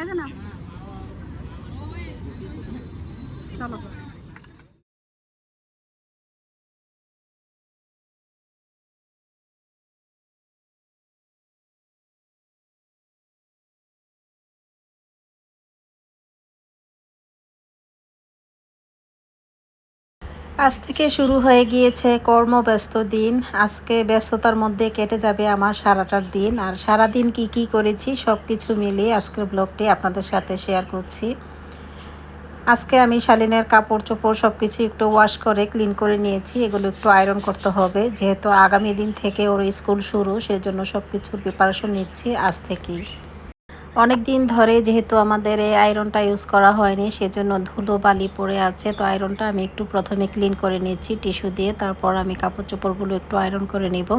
এই না। চলো আজ থেকে শুরু হয়ে গিয়েছে কর্মব্যস্ত দিন। আজকে ব্যস্ততার মধ্যে কেটে যাবে আমার সারাটার দিন। আর সারা দিন কি কি করেছি সব কিছু মিলিয়ে আজকের ব্লগটি আপনাদের সাথে শেয়ার করছি। আজকে আমি শালিনের কাপড় চোপড় সব কিছু একটু ওয়াশ করে ক্লিন করে নিয়েছি। এগুলো একটু আয়রন করতে হবে। যেহেতু আগামী দিন থেকে ওর স্কুল শুরু, সেজন্য সব কিছুর প্রিপারেশন নিচ্ছি আজ থেকেই। অনেক দিন ধরে যেহেতু আমাদের এই আয়রনটা ইউজ করা হয়নি, সেজন্য ধুলো বালি পড়ে আছে। তো আয়রনটা আমি একটু প্রথমে ক্লিন করে নিচ্ছি টিস্যু দিয়ে। তারপর আমি কাপড় চোপড়গুলো একটু আয়রন করে নিব।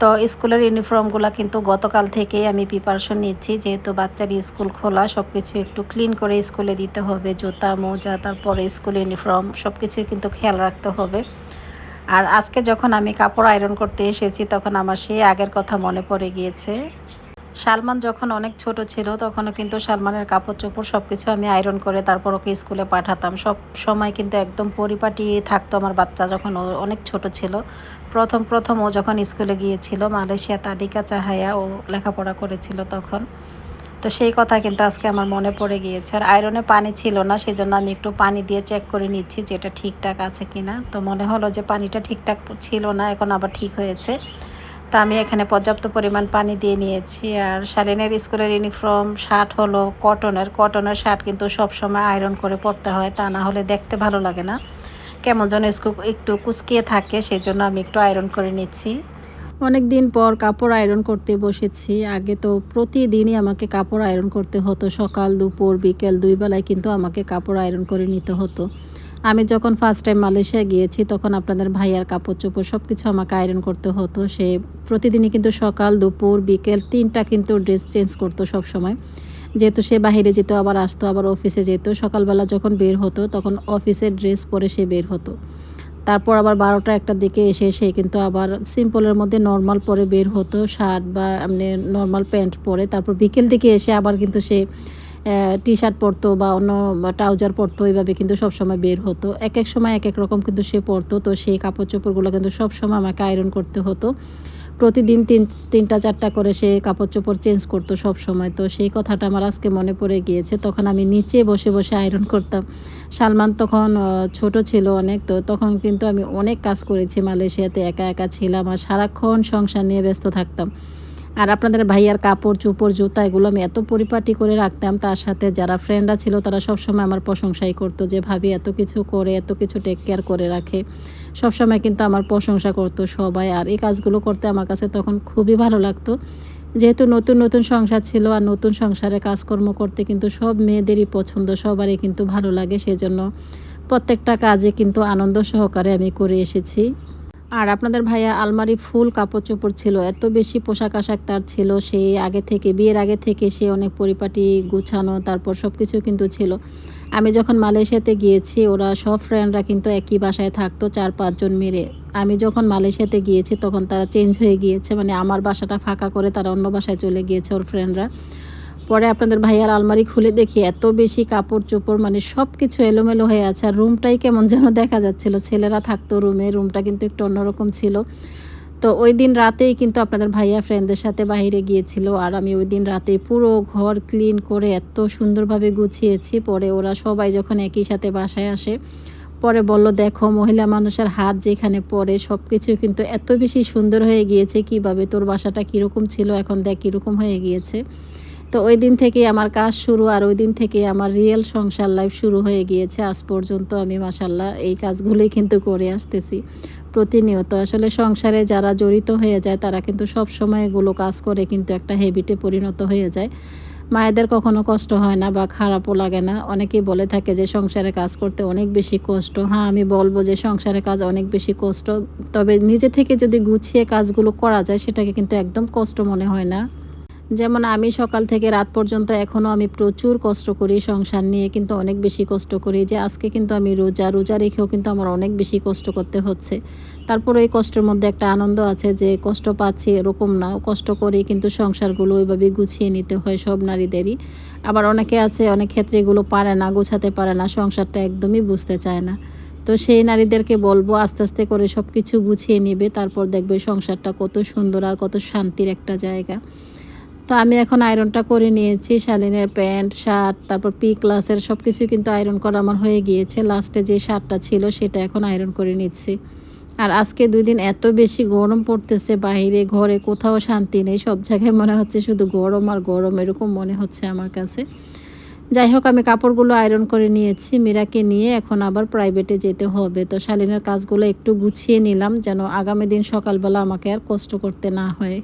তো স্কুলের ইউনিফর্মগুলো কিন্তু গতকাল থেকেই আমি প্রিপারেশন নিচ্ছি। যেহেতু বাচ্চার স্কুল খোলা সব কিছু একটু ক্লিন করে স্কুলে দিতে হবে। জুতা, মোজা, তারপরে স্কুল ইউনিফর্ম সব কিছুই কিন্তু খেয়াল রাখতে হবে। আর আজকে যখন আমি কাপড় আয়রন করতে এসেছি, তখন আমার সেই আগের কথা মনে পড়ে গিয়েছে। সালমান যখন অনেক ছোট ছিল, তখনও কিন্তু সালমানের কাপড় চোপড় সব কিছু আমি আয়রন করে তারপর ওকে স্কুলে পাঠাতাম। সব সময় কিন্তু একদম পরিপাটি থাকতো আমার বাচ্চা যখন ও অনেক ছোট ছিল। প্রথম প্রথম ও যখন স্কুলে গিয়েছিল, মালয়েশিয়া তাডিকা চাহায়া ও লেখাপড়া করেছিল তখন। তো সেই কথা কিন্তু আজকে আমার মনে পড়ে গিয়েছে। আর আয়রনে পানি ছিল না সেই জন্য আমি একটু পানি দিয়ে চেক করে নিচ্ছি যে এটা ঠিকঠাক আছে কিনা। তো মনে হলো যে পানিটা ঠিকঠাক ছিল না, এখন আবার ঠিক হয়েছে। তা আমি এখানে পর্যাপ্ত পরিমাণ পানি দিয়ে নিয়েছি। আর শালিনের স্কুলের ইউনিফর্ম শার্ট হলো কটনের কটনের শার্ট কিন্তু সব সময় আয়রন করে পরতে হয়, তা না হলে দেখতে ভালো লাগে না। কেমন যেন স্কুল একটু কুচকিয়ে থাকে সেই জন্য আমি একটু আয়রন করে নিচ্ছি। অনেক দিন পর কাপড় আয়রন করতে বসেছি। আগে তো প্রতিদিনই আমাকে কাপড় আয়রন করতে হতো। সকাল, দুপুর, বিকেল, দুই বেলায় কিন্তু আমাকে কাপড় আয়রন করে নিতে হতো। আমি যখন ফার্স্ট টাইম মালয়েশিয়া গিয়েছি, তখন আপনাদের ভাইয়ার কাপড় চোপড় সব কিছু আমাকে আয়রন করতে হতো। সে প্রতিদিনই কিন্তু সকাল, দুপুর, বিকেল তিনটা কিন্তু ড্রেস চেঞ্জ করতো সব সময় যেহেতু সে বাহিরে যেত, আবার আসতো, আবার অফিসে যেত। সকালবেলা যখন বের হতো, তখন অফিসের ড্রেস পরে সে বের হতো। তারপর আবার বারোটা একটার দিকে এসে সে কিন্তু আবার সিম্পলের মধ্যে নর্মাল পরে বের হতো। শার্ট বা এমনি নর্মাল প্যান্ট পরে। তারপর বিকেল দিকে এসে আবার কিন্তু সে টি শার্ট পরতো বা অন্য ট্রাউজার পরতো এইভাবে কিন্তু সবসময় বের হতো। এক এক সময় এক এক রকম কিন্তু সে পরতো। তো সেই কাপড় চোপড়গুলো কিন্তু সবসময় আমাকে আয়রন করতে হতো। প্রতিদিন তিন, তিনটা, চারটা করে সে কাপড় চোপড় চেঞ্জ করতো সব সময়। তো সেই কথাটা আমার আজকে মনে পড়ে গিয়েছে। তখন আমি নিচে বসে বসে আয়রন করতাম। সালমান তখন ছোট ছিল অনেক। তো তখন কিন্তু আমি অনেক কাজ করেছি মালয়েশিয়াতে। একা একা ছিলাম আর সারাক্ষণ সংসার নিয়ে ব্যস্ত থাকতাম। আর আপনাদের ভাইয়ার কাপড়, চোপড়, জুতা এগুলো আমি এত পরিপাটি করে রাখতাম, তার সাথে যারা ফ্রেন্ডরা ছিল তারা সবসময় আমার প্রশংসাই করতো যে, ভাবি, এত কিছু করে, এত কিছু টেক কেয়ার করে রাখে। সবসময় কিন্তু আমার প্রশংসা করতো সবাই। আর এই কাজগুলো করতে আমার কাছে তখন খুবই ভালো লাগতো। যেহেতু নতুন নতুন সংসার ছিল আর নতুন সংসারে কাজকর্ম করতে কিন্তু সব মেয়েদেরই পছন্দ, সবারই কিন্তু ভালো লাগে, সেজন্য প্রত্যেকটা কাজে কিন্তু আনন্দ সহকারে আমি করে এসেছি। আর আপনাদের ভাইয়া আলমারি ফুল কাপড় চোপড় ছিল, এত বেশি পোশাক আশাক তার ছিল, সে আগে থেকে, বিয়ের আগে থেকে সে অনেক পরিপাটি গুছানো, তারপর সব কিছু কিন্তু ছিল। আমি যখন মালয়েশিয়াতে গিয়েছি, ওরা সব ফ্রেন্ডরা কিন্তু একই বাসায় থাকতো, চার পাঁচজন মেরে আমি যখন মালয়েশিয়াতে গিয়েছি, তখন তারা চেঞ্জ হয়ে গিয়েছে মানে আমার বাসাটা ফাঁকা করে তারা অন্য বাসায় চলে গিয়েছে ওর ফ্রেন্ডরা পরে আপনাদের ভাইয়ার আলমারি খুলে দেখি এত বেশি কাপড় চোপড় মানে সব কিছু এলোমেলো হয়ে আছে। আর রুমটাই কেমন যেন দেখা যাচ্ছিল। ছেলেরা থাকতো রুমে রুমটা কিন্তু একটু অন্যরকম ছিল। তো ওই দিন রাতেই কিন্তু আপনাদের ভাইয়া ফ্রেন্ডদের সাথে বাইরে গিয়েছিল। আর আমি ওই দিন রাতে পুরো ঘর ক্লিন করে এত সুন্দরভাবে গুছিয়েছি। পরে ওরা সবাই যখন একই সাথে বাসায় আসে, পরে বলল, দেখো, মহিলা মানুষের হাত যেখানে পড়ে সব কিছু কিন্তু এত বেশি সুন্দর হয়ে গিয়েছে। কীভাবে তোর বাসাটা কীরকম ছিল? এখন দেখ, কীরকম হয়ে গিয়েছে। তো ওই দিন থেকে আমার কাজ শুরু আর ওই দিন থেকে আমার রিয়েল সংসার লাইফ শুরু হয়ে গিয়েছে। আজ পর্যন্ত আমি মাসাল্লাহ এই কাজগুলোই কিন্তু করে আসতেছি প্রতিনিয়ত। আসলে সংসারে যারা জড়িত হয়ে যায়, তারা কিন্তু সব সময় এগুলো কাজ করে কিন্তু একটা হেবিটে পরিণত হয়ে যায়। মায়েদের কখনো কষ্ট হয় না বা খারাপও লাগে না। অনেকেই বলে থাকে যে সংসারে কাজ করতে অনেক বেশি কষ্ট। হ্যাঁ আমি বলব যে সংসারে কাজ অনেক বেশি কষ্ট। তবে নিজে থেকে যদি গুছিয়ে কাজগুলো করা যায়, সেটাকে কিন্তু একদম কষ্ট মনে হয় না। যেমন আমি সকাল থেকে রাত পর্যন্ত এখনও আমি প্রচুর কষ্ট করি সংসার নিয়ে, কিন্তু অনেক বেশি কষ্ট করি যে আজকে কিন্তু আমি রোজা রোজা রেখেও কিন্তু আমার অনেক বেশি কষ্ট করতে হচ্ছে। তারপরে এই কষ্টের মধ্যে একটা আনন্দ আছে যে কষ্ট পাচ্ছি এরকম না, কষ্ট করে কিন্তু সংসারগুলো ওইভাবে গুছিয়ে নিতে হয় সব নারীদেরই। আবার অনেকে আছে, অনেক ক্ষেত্রে এগুলো পারে না, গোছাতে পারে না, সংসারটা একদমই বুঝতে চায় না। তো সেই নারীদেরকে বলব আস্তে আস্তে করে সব কিছু গুছিয়ে নেবে, তারপর দেখবে সংসারটা কত সুন্দর আর কত শান্তির একটা জায়গা। তো আমি এখন আয়রনটা করে নিয়েছি, শালিনের প্যান্ট, শার্ট, তারপর পি ক্লাসের সব কিছু কিন্তু আয়রন করা আমার হয়ে গিয়েছে। লাস্টে যে শার্টটা ছিল সেটা এখন আয়রন করে নিচ্ছি। আর আজকে দুই দিন এত বেশি গরম পড়তেছে বাইরে, ঘরে কোথাও শান্তি নেই, সব জায়গায় মনে হচ্ছে শুধু গরম আর গরম, এরকম মনে হচ্ছে আমার কাছে। যাই হোক, আমি কাপড়গুলো আয়রন করে নিয়েছি, মীরাকে নিয়ে এখন আবার প্রাইভেটে যেতে হবে। তো শালিনের কাজগুলো একটু গুছিয়ে নিলাম যেন আগামী দিন সকালবেলা আমাকে আর কষ্ট করতে না হয়।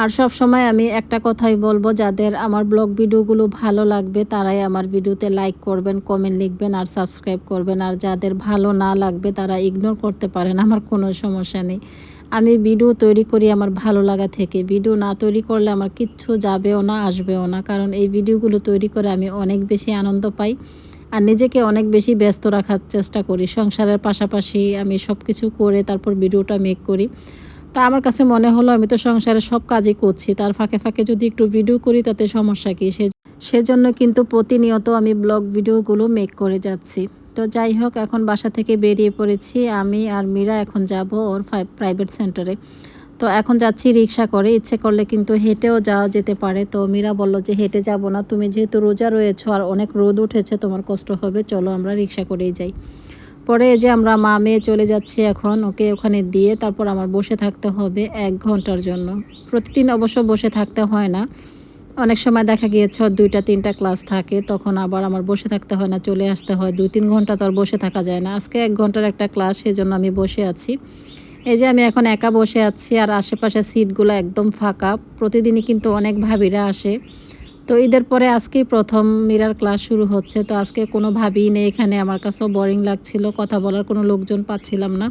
আর সব সময় আমি একটা কথাই বলব, যাদের আমার ব্লগ ভিডিওগুলো ভালো লাগবে তারাই আমার ভিডিওতে লাইক করবেন কমেন্ট লিখবেন আর সাবস্ক্রাইব করবেন। আর যাদের ভালো না লাগবে তারা ইগনোর করতে পারেন, আমার কোনো সমস্যা নেই। আমি ভিডিও তৈরি করি আমার ভালো লাগা থেকে। ভিডিও না তৈরি করলে আমার কিচ্ছু যাবেও না, আসবেও না। কারণ এই ভিডিওগুলো তৈরি করে আমি অনেক বেশি আনন্দ পাই আর নিজেকে অনেক বেশি ব্যস্ত রাখার চেষ্টা করি। সংসারের পাশাপাশি আমি সব কিছু করে তারপর ভিডিওটা মেক করি। তা আমার কাছে মনে হলো আমি তো সংসারে সব কাজই করছি। তার ফাঁকে ফাঁকে যদি একটু ভিডিও করি তাতে সমস্যা কী? সে সেজন্য কিন্তু প্রতিনিয়ত আমি ব্লগ ভিডিওগুলো মেক করে যাচ্ছি। তো যাই হোক, এখন বাসা থেকে বেরিয়ে পড়েছি। আমি আর মীরা এখন যাব ওর প্রাইভেট সেন্টারে তো এখন যাচ্ছি রিক্সা করে। ইচ্ছে করলে কিন্তু হেঁটেও যাওয়া যেতে পারে। তো মীরা বলল যে, হেঁটে যাব না। তুমি যেহেতু রোজা রয়েছো আর অনেক রোদ উঠেছে, তোমার কষ্ট হবে। চলো আমরা রিক্সা করেই যাই। পরে যে আমরা মা মেয়ে চলে যাচ্ছি এখন, ওকে ওখানে দিয়ে তারপর আমার বসে থাকতে হবে এক ঘণ্টার জন্য। প্রতিদিন অবশ্য বসে থাকতে হয় না। অনেক সময় দেখা গিয়েছে দুইটা, তিনটা ক্লাস থাকে, তখন আবার আমার বসে থাকতে হয় না, চলে আসতে হয়। দুই, তিন ঘণ্টা তো আর বসে থাকা যায় না। আজকে এক ঘণ্টার একটা ক্লাস, সেজন্য আমি বসে আছি। এই যে আমি এখন একা বসে আছি আর আশেপাশে সিটগুলো একদম ফাঁকা। প্রতিদিনই কিন্তু অনেক ভাবিরা আসে। তো ঈদের পরে আজকেই প্রথম মিরার ক্লাস শুরু হচ্ছে। তো আজকে কোনো ভাবিই নেই এখানে। আমার কাছেও বোরিং লাগছিল, কথা বলার কোনো লোকজন পাচ্ছিলাম না।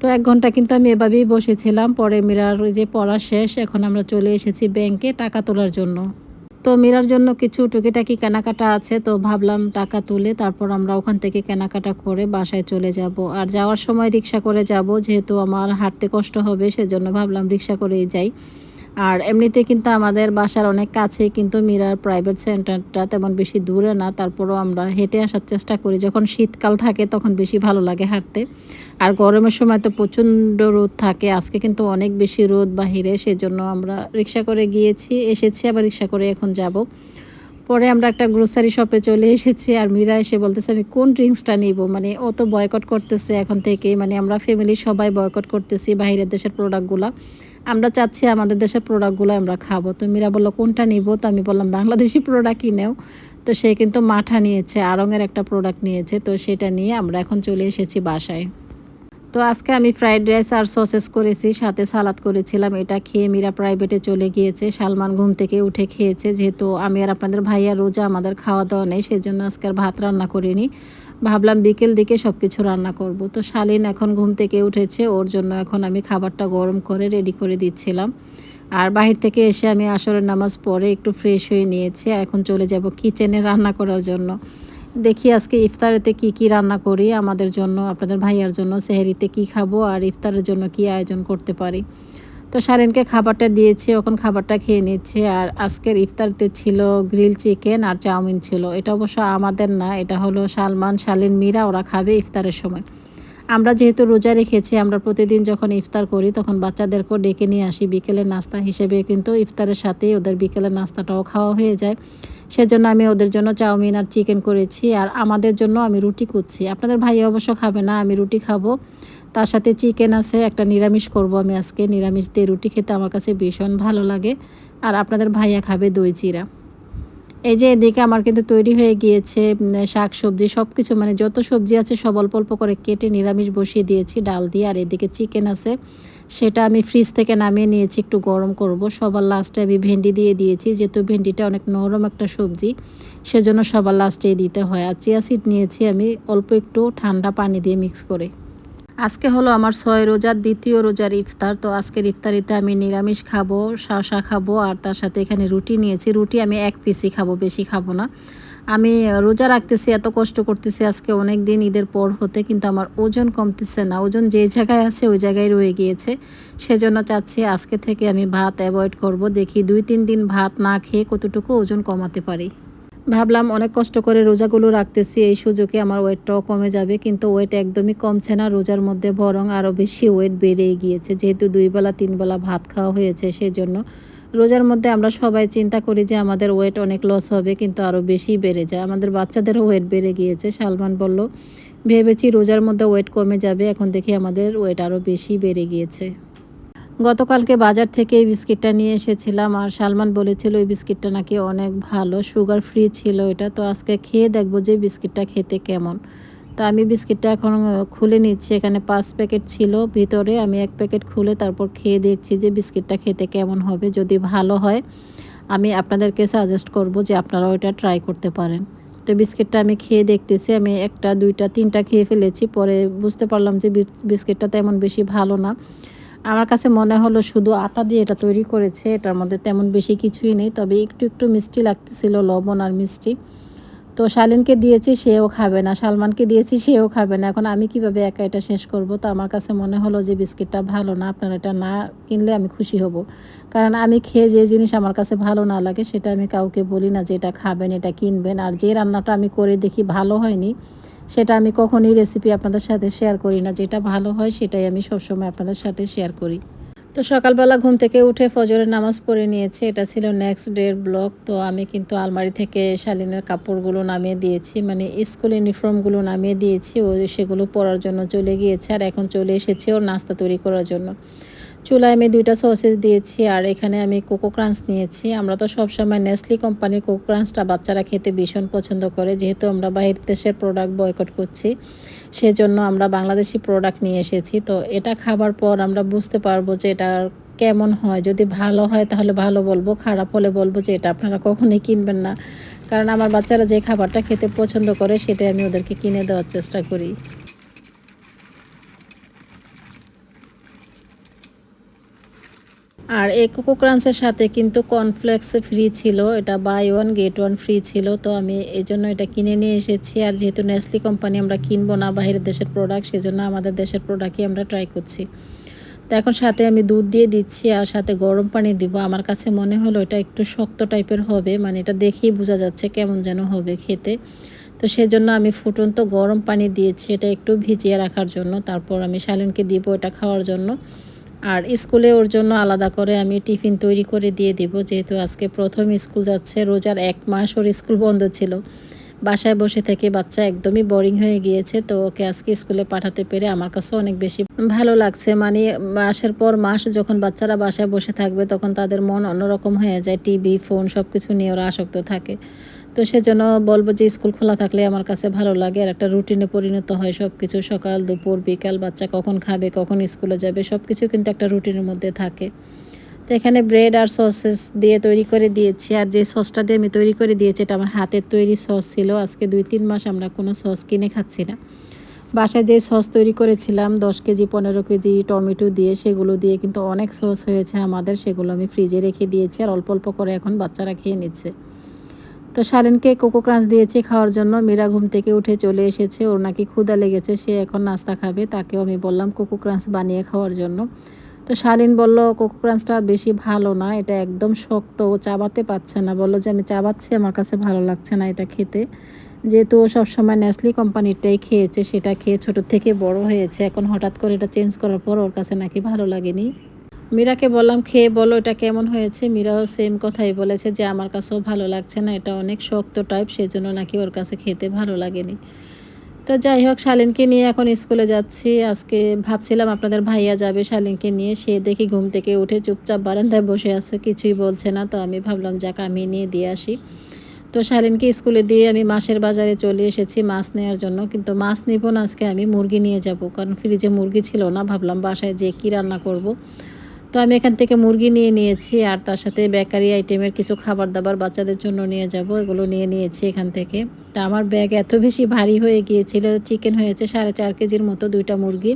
তো এক ঘণ্টা কিন্তু আমি এভাবেই বসেছিলাম। পরে মিরার যে পড়া শেষ, এখন আমরা চলে এসেছি ব্যাংকে টাকা তোলার জন্য। তো মিরার জন্য কিছু টুকিটাকি কেনাকাটা আছে, তো ভাবলাম টাকা তুলে তারপর আমরা ওখান থেকে কেনাকাটা করে বাসায় চলে যাব। আর যাওয়ার সময় রিক্সা করে যাব, যেহেতু আমার হাঁটতে কষ্ট হবে, সেজন্য ভাবলাম রিক্সা করেই যাই। আর এমনিতে কিন্তু আমাদের বাসার অনেক কাছে কিন্তু মিরার প্রাইভেট সেন্টারটা তেমন বেশি দূরে না, তারপরও আমরা হেঁটে আসার চেষ্টা করি। যখন শীতকাল থাকে তখন বেশি ভালো লাগে হাঁটতে। আর গরমের সময় তো প্রচণ্ড রোদ থাকে, আজকে কিন্তু অনেক বেশি রোদ বাহিরে, সেজন্য আমরা রিক্সা করে গিয়েছি, এসেছি, আবার রিক্সা করে এখন যাব। পরে আমরা একটা গ্রোসারি শপে চলে এসেছি আর মীরা এসে বলতেছে, আমি কোন ড্রিঙ্কসটা নিব? মানে ও তো বয়কট করতেছে এখন থেকে মানে আমরা ফ্যামিলি সবাই বয়কট করতেছি, বাইরের দেশের প্রোডাক্টগুলো আমরা চাচ্ছি আমাদের দেশের প্রোডাক্টগুলো আমরা খাব। তো মীরা বলল, কোনটা নিব? তো আমি বললাম, বাংলাদেশি প্রোডাক্টই নেও। তো সে কিন্তু মাঠা নিয়েছে আরঙের একটা প্রোডাক্ট নিয়েছে। তো সেটা নিয়ে আমরা এখন চলে এসেছি বাসায়। তো আজকে আমি ফ্রাইড রাইস আর সসেস করেছি, সাথে সালাদ করেছিলাম। এটা খেয়ে মীরা প্রাইভেটে চলে গিয়েছে। সালমান ঘুম থেকে উঠে খেয়েছে। যেহেতু আমি আর আপনাদের ভাইয়া রোজা আমাদের খাওয়া দাওয়া নেই সেই জন্য আজকে আর ভাত রান্না করিনি। ভাবলাম বিকেল দিকে সব কিছু রান্না করব। তো শালিন এখন ঘুম থেকে উঠেছে, ওর জন্য এখন আমি খাবারটা গরম করে রেডি করে দিচ্ছিলাম। আর বাহির থেকে এসে আমি আসরের নামাজ পরে একটু ফ্রেশ হয়ে নিয়েছি, এখন চলে যাব কিচেনে রান্না করার জন্য। দেখি আজকে ইফতারেতে কি কি রান্না করি, আমাদের জন্য, আপনাদের ভাইয়ার জন্য, সেহেরিতে কি খাব, আর ইফতারের জন্য কি আয়োজন করতে পারি। তো সারেনকে খাবারটা দিয়েছি ওখান খাবারটা খেয়ে নিচ্ছে। আর আজকের ইফতারতে ছিল গ্রিল চিকেন আর চাউমিন ছিল। এটা অবশ্য আমাদের না, এটা হলো সালমান, শালিন, মীরা, ওরা খাবে ইফতারের সময়। আমরা যেহেতু রোজা রেখেছি, আমরা প্রতিদিন যখন ইফতার করি, তখন বাচ্চাদেরকেও ডেকে নিয়ে আসি। বিকেলের নাস্তা হিসেবে কিন্তু ইফতারের সাথেই ওদের বিকেলের নাস্তাটাও খাওয়া হয়ে যায়। সেজন্য আমি ওদের জন্য চাউমিন আর চিকেন করেছি। আর আমাদের জন্য আমি রুটি করছি আপনাদের ভাই অবশ্য খাবে না, আমি রুটি খাব। তার সাথে চিকেন আছে, একটা নিরামিষ করব আমি আজকে। নিরামিষ দিয়ে রুটি খেতে আমার কাছে ভীষণ ভালো লাগে। আর আপনাদের ভাইয়া খাবে দই চিরা। এই যে এদিকে আমার কিন্তু তৈরি হয়ে গিয়েছে শাক সবজি সব কিছু মানে যত সবজি আছে সব অল্প অল্প করে কেটে নিরামিষ বসিয়ে দিয়েছি, ডাল দিয়ে। আর এদিকে চিকেন আছে, সেটা আমি ফ্রিজ থেকে নামিয়ে নিয়েছি, একটু গরম করব। সবার লাস্টে আমি ভেন্ডি দিয়ে দিয়েছি, যেহেতু ভেন্ডিটা অনেক নরম একটা সবজি, সেজন্য সবার লাস্টে দিতে হয়। আর চিয়া সিড নিয়েছি আমি অল্প একটু ঠান্ডা পানি দিয়ে মিক্স করে। আজকে হলো আমার ছয় রোজার দ্বিতীয় রোজার ইফতার, তো আজকের ইফতারিতে আমি নিরামিষ খাব, শসা খাব আর তার সাথে এখানে রুটি নিয়েছি। রুটি আমি এক পিসই খাব, বেশি খাব না। আমি রোজা রাখতেছি, এত কষ্ট করতেছি আজকে অনেক দিন ঈদের পর হতে, কিন্তু আমার ওজন কমতেছে না। ওজন যে জায়গায় আছে ওই জায়গায় রয়ে গিয়েছে। সেজন্য চাচ্ছি আজকে থেকে আমি ভাত অ্যাভয়েড করব, দেখি দুই তিন দিন ভাত না খেয়ে কতটুকু ওজন কমাতে পারি। ভাবলাম অনেক কষ্ট করে রোজাগুলো রাখতেছি, এই সুযোগে আমার ওয়েটটাও কমে যাবে, কিন্তু ওয়েট একদমই কমছে না। রোজার মধ্যে বরং আরও বেশি ওয়েট বেড়ে গিয়েছে, যেহেতু দুই বেলা, তিন বেলা ভাত খাওয়া হয়েছে সেজন্য। রোজার মধ্যে আমরা সবাই চিন্তা করি যে আমাদের ওয়েট অনেক লস হবে, কিন্তু আরও বেশি বেড়ে যায়। আমাদের বাচ্চাদেরও ওয়েট বেড়ে গিয়েছে, সালমান বলল। ভেবেছি রোজার মধ্যে ওয়েট কমে যাবে, এখন দেখি আমাদের ওয়েট আরও বেশি বেড়ে গিয়েছে। গতকালকে বাজার থেকে এই বিস্কিটটা নিয়ে এসেছিলাম আর সালমান বলেছিল এই বিস্কিটটা নাকি অনেক ভালো, সুগার ফ্রি ছিল এটা। তো আজকে খেয়ে দেখব যে বিস্কিটটা খেতে কেমন। তো আমি বিস্কিটটা এখন খুলে নিচ্ছি। এখানে পাঁচ প্যাকেট ছিল ভিতরে, আমি এক প্যাকেট খুলে তারপর খেয়ে দেখছি যে বিস্কিটটা খেতে কেমন হবে, যদি ভালো হয় আমি আপনাদেরকে সাজেস্ট করব যে আপনারাও এটা ট্রাই করতে পারেন। তো বিস্কিটটা আমি খেয়ে দেখতেছি, আমি একটা, দুইটা, তিনটা খেয়ে ফেলেছি। পরে বুঝতে পারলাম যে বিস্কিটটা তেমন বেশি ভালো না। আমার কাছে মনে হলো শুধু আটা দিয়ে এটা তৈরি করেছে, এটার মধ্যে তেমন বেশি কিছুই নেই, তবে একটু একটু মিষ্টি লাগতেছিল, লবণ আর মিষ্টি। তো শালিনকে দিয়েছি, সেও খাবে না। সালমানকে দিয়েছি, সেও খাবে না। এখন আমি কীভাবে একা এটা শেষ করব? তো আমার কাছে মনে হলো যে বিস্কিটটা ভালো না, আপনারা এটা না কিনলে আমি খুশি হব। কারণ আমি খেয়ে যে জিনিস আমার কাছে ভালো না লাগে, সেটা আমি কাউকে বলি না যে এটা খাবেন, এটা কিনবেন। আর যে রান্নাটা আমি করে দেখি ভালো হয়নি সেটা আমি কখনোই রেসিপি আপনাদের সাথে শেয়ার করি না। যেটা ভালো হয় সেটাই আমি সবসময় আপনাদের সাথে শেয়ার করি। তো সকালবেলা ঘুম থেকে উঠে ফজরের নামাজ পড়ে নিয়েছে। এটা ছিল নেক্সট ডের ব্লগ তো আমি কিন্তু আলমারি থেকে শালিনের কাপড়গুলো নামিয়ে দিয়েছি। মানে স্কুল ইউনিফর্মগুলো নামিয়ে দিয়েছি। ও সেগুলো পরার জন্য চলে গিয়েছে। আর এখন চলে এসেছে ওর নাস্তা তৈরি করার জন্য। চুলায় আমি দুইটা সসেস দিয়েছি আর এখানে আমি কোকো ক্রাঞ্চ নিয়েছি। আমরা তো সবসময় নেসলি কোম্পানির কোকো ক্রাঞ্চটা বাচ্চারা খেতে ভীষণ পছন্দ করে, যেহেতু আমরা বাইরের দেশের প্রোডাক্ট বয়কট করছি, সেজন্য আমরা বাংলাদেশি প্রোডাক্ট নিয়ে এসেছি। তো এটা খাবার পর আমরা বুঝতে পারব যে এটা কেমন হয়। যদি ভালো হয় তাহলে ভালো বলব, খারাপ হলে বলব যে এটা আপনারা কখনোই কিনবেন না। কারণ আমার বাচ্চারা যে খাবারটা খেতে পছন্দ করে সেটাই আমি ওদেরকে কিনে দেওয়ার চেষ্টা করি। আর এই কোকো ক্রাঞ্চের সাথে কিন্তু কর্নফ্লেক্স ফ্রি ছিল, এটা buy one get one free ছিল, তো আমি এই জন্য এটা কিনে নিয়ে এসেছি। আর যেহেতু নেসলি কোম্পানি আমরা কিনবো না বাইরের দেশের প্রোডাক্ট সেজন্য আমাদের দেশের প্রোডাক্টই আমরা ট্রাই করছি। তো এখন সাথে আমি দুধ দিয়ে দিচ্ছি আর সাথে গরম পানি দিব। আমার কাছে মনে হলো এটা একটু শক্ত টাইপের হবে মানে এটা দেখেই বোঝা যাচ্ছে কেমন যেন হবে খেতে। তো সেজন্য আমি ফুটন্ত গরম পানি দিয়েছি, এটা একটু ভিজিয়ে রাখার জন্য। তারপর আমি শালিনকে দিব এটা খাওয়ার জন্য। আর স্কুলে ওর জন্য আলাদা করে আমি টিফিন তৈরি করে দিয়ে দিব, যেহেতু আজকে প্রথম স্কুল যাচ্ছে, রোজার এক মাস ওর স্কুল বন্ধ ছিল। বাসায় বসে থেকে বাচ্চা একদমই বোরিং হয়ে গিয়েছে, তো ওকে আজকে স্কুলে পাঠাতে পেরে আমার কাছে অনেক বেশি ভালো লাগছে। মানে মাসের পর মাস যখন বাচ্চারা বাসায় বসে থাকবে, তখন তাদের মন অন্যরকম হয়ে যায়, টিভি, ফোন সব কিছু নিয়ে ওরা আসক্ত থাকে। তো সেজন্য বলব যে স্কুল খোলা থাকলে আমার কাছে ভালো লাগে আর একটা রুটিনে পরিণত হয় সব কিছু সকাল, দুপুর, বিকাল বাচ্চা কখন খাবে, কখন স্কুলে যাবে সব কিছু কিন্তু একটা রুটিনের মধ্যে থাকে। তো এখানে ব্রেড আর সসেস দিয়ে তৈরি করে দিয়েছি আর যে সসটা দিয়ে আমি তৈরি করে দিয়েছি এটা আমার হাতের তৈরি সস ছিল। আজকে দুই তিন মাস আমরা কোনো সস কিনে খাচ্ছি না। বাসায় যে সস তৈরি করেছিলাম দশ কেজি, পনেরো কেজি টমেটো দিয়ে সেগুলো দিয়ে কিন্তু অনেক সস হয়েছে আমাদের, সেগুলো আমি ফ্রিজে রেখে দিয়েছি আর অল্প অল্প করে এখন বাচ্চারা খেয়ে নিচ্ছে। তো শালিনকে কোকো ক্রাঞ্চ দিয়েছি খাওয়ার জন্য। মীরা ঘুম থেকে উঠে চলে এসেছে, ওর নাকি ক্ষুদা লেগেছে, সে এখন নাস্তা খাবে, তাকেও আমি বললাম কোকো ক্রাঞ্চ বানিয়ে খাওয়ার জন্য। তো শালিন বলল, কোকো ক্রাঞ্চটা বেশি ভালো না, এটা একদম শক্ত, ও চাবাতে পারছে না। বলল যে, আমি চাবাচ্ছি, আমার কাছে ভালো লাগছে না এটা খেতে। যেহেতু ও সবসময় ন্যাসলি কোম্পানিরটাই খেয়েছে, সেটা খেয়ে ছোট থেকে বড় হয়েছে, এখন হঠাৎ করে এটা চেঞ্জ করার পর ওর কাছে নাকি ভালো লাগেনি। মীরাকে বললাম, খেয়ে বলো এটা কেমন হয়েছে? মীরাও সেম কথাই বলেছে যে, আমার কাছেও ভালো লাগছে না, এটা অনেক শক্ত টাইপ সেই জন্য নাকি ওর কাছে খেতে ভালো লাগেনি। তো যাই হোক, শালিনকে নিয়ে এখন স্কুলে যাচ্ছি। আজকে ভাবছিলাম আপনাদের ভাইয়া যাবে শালিনকে নিয়ে, সে দেখি ঘুম থেকে উঠে চুপচাপ বারান্দায় বসে আছে, কিছুই বলছে না। তো আমি ভাবলাম, যাক, আমি নিয়ে দিয়ে আসি। তো শালিনকে স্কুলে দিয়ে আমি মাসের বাজারে চলে এসেছি মাছ নেওয়ার জন্য। কিন্তু মাছ নিব না, আজকে আমি মুরগি নিয়ে যাব। কারণ ফ্রিজে মুরগি ছিল না, ভাবলাম বাসায় যে কী রান্না করব? তো আমি এখান থেকে মুরগি নিয়ে নিয়েছি আর তার সাথে বেকারি আইটেমের কিছু খাবার দাবার বাচ্চাদের জন্য নিয়ে যাব, এগুলো নিয়ে নিয়েছি এখান থেকে। তা আমার ব্যাগ এত বেশি ভারী হয়ে গিয়েছিল, চিকেন হয়েছে সাড়ে চার কেজির মতো দুইটা মুরগি।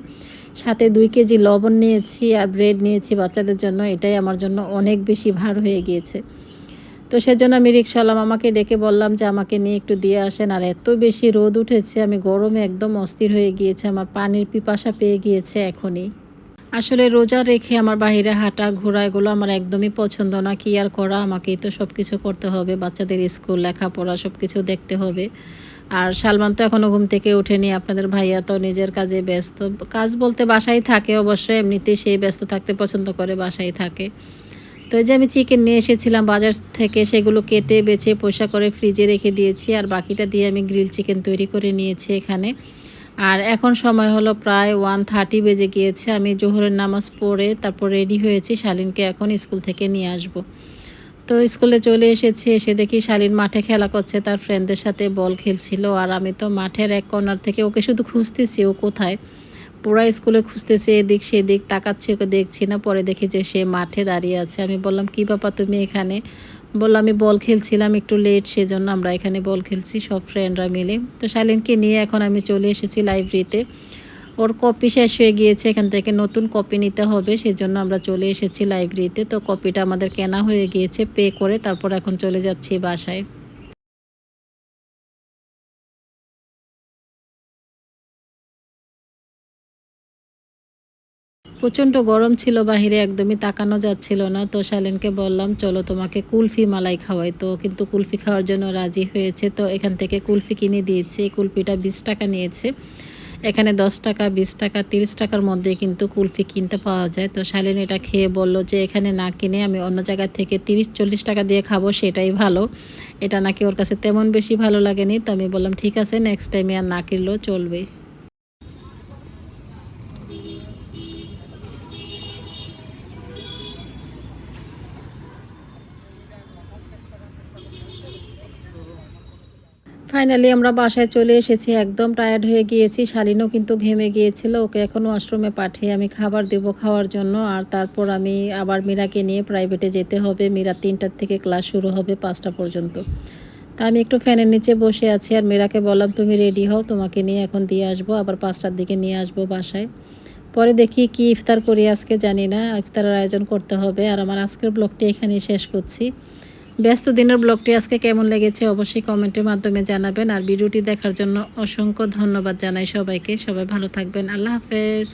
সাথে দুই কেজি লবণ নিয়েছি আর ব্রেড নিয়েছি বাচ্চাদের জন্য, এটাই আমার জন্য অনেক বেশি ভার হয়ে গিয়েছে। তো সেজন্য আমি রিক্সাওয়ালা আমাকে ডেকে বললাম যে আমাকে নিয়ে একটু দিয়ে আসেন, আর এত বেশি রোদ উঠেছে, আমি গরমে একদম অস্থির হয়ে গিয়েছে, আমার পানির পিপাসা পেয়ে গিয়েছে এখনই। আসলে রোজা রেখে আমার বাইরে হাঁটা, ঘোরা এগুলো আমার একদমই পছন্দ না। কি আর করা? আমাকেই তো সব কিছু করতে হবে। বাচ্চাদের স্কুল, লেখাপড়া সব কিছু দেখতে হবে। আর সালমান তো এখনও ঘুম থেকে ওঠেনি। আপনাদের ভাইয়া তো নিজের কাজে ব্যস্ত। কাজ বলতে বাসায় থাকে অবশ্যই এমনিতেই সেই ব্যস্ত থাকতে পছন্দ করে, বাসায় থাকে। তো এই যে আমি চিকেন নিয়ে এসেছিলাম বাজার থেকে, সেগুলো কেটে, বেছে পয়সা করে ফ্রিজে রেখে দিয়েছি। আর বাকিটা দিয়ে আমি গ্রিল চিকেন তৈরি করে নিয়েছি এখানে। আর এখন সময় হলো প্রায় ওয়ান থার্টি বেজে গিয়েছে। আমি জোহরের নামাজ পড়ে তারপর রেডি হয়েছি, শালিনকে এখন স্কুল থেকে নিয়ে আসব। তো স্কুলে চলে এসেছি, এসে দেখি শালিন মাঠে খেলা করছে, তার ফ্রেন্ডদের সাথে বল খেলছিল আর আমি তো মাঠের এক কর্নার থেকে ওকে শুধু খুঁজতেছি ও কোথায়। পুরা স্কুলে খুঁজতেছি, এদিক সেদিক তাকাচ্ছি, ওকে দেখছি না, পরে দেখি যে সে মাঠে দাঁড়িয়ে আছে। আমি বললাম, কি বাবা তুমি এখানে? বললাম, আমি বল খেলছিলাম একটু লেট সেজন্য আমরা এখানে বল খেলছি, সব ফ্রেন্ডরা মিলে। তো শালিনকে নিয়ে এখন আমি চলে এসেছি লাইব্রেরিতে ওর কপি শেষ হয়ে গিয়েছে, এখান থেকে নতুন কপি নিতে হবে, সেজন্য আমরা চলে এসেছি লাইব্রেরিতে তো কপিটা আমাদের কেনা হয়ে গিয়েছে পে করে তারপর এখন চলে যাচ্ছি বাসায়। প্রচণ্ড গরম ছিল বাহিরে, একদমই তাকানো যাচ্ছিল না। তো শালিনকে বললাম, চলো তোমাকে কুলফি মালাই খাওয়াই। তো কিন্তু কুলফি খাওয়ার জন্য রাজি হয়েছে। তো এখান থেকে কুলফি কিনে দিয়েছি। এই কুলফিটা বিশ টাকা নিয়েছে। এখানে দশ টাকা, বিশ টাকা, তিরিশ টাকার মধ্যে কিন্তু কুলফি কিনতে পাওয়া যায়। তো শালিন এটা খেয়ে বলল যে, এখানে না কিনে আমি অন্য জায়গা থেকে তিরিশ, চল্লিশ টাকা দিয়ে খাব, সেটাই ভালো। এটা নাকি ওর কাছে তেমন বেশি ভালো লাগেনি। তো আমি বললাম, ঠিক আছে নেক্সট টাইমে আর না কিনলেও চলবে ফাইনালি আমরা বাসায় চলে এসেছি। একদম টায়ার্ড হয়ে গিয়েছি। শালিনও কিন্তু ঘেমে গিয়েছিল। ওকে এখন ওয়াশরুমে পাঠিয়ে আমি খাবার দেব খাওয়ার জন্য। আর তারপর আমি আবার মীরাকে নিয়ে প্রাইভেটে যেতে হবে। মীরা তিনটার থেকে ক্লাস শুরু হবে পাঁচটা পর্যন্ত। তা আমি একটু ফ্যানের নিচে বসে আছি। আর মীরাকে বললাম, তুমি রেডি হও, তোমাকে নিয়ে এখন দিয়ে আসব। আবার পাঁচটার দিকে নিয়ে আসব বাসায়। পরে দেখি কি ইফতার করি আজকে, জানি না। ইফতারের আয়োজন করতে হবে। আর আমার আজকের ব্লগটি এখানেই শেষ করছি। ব্যস্ত দিনের ব্লগটি আজকে কেমন লেগেছে অবশ্যই কমেন্টের মাধ্যমে জানাবেন আর ভিডিওটি দেখার জন্য অসংখ্য ধন্যবাদ জানাই সবাইকে। সবাই ভালো থাকবেন। আল্লাহ হাফেজ।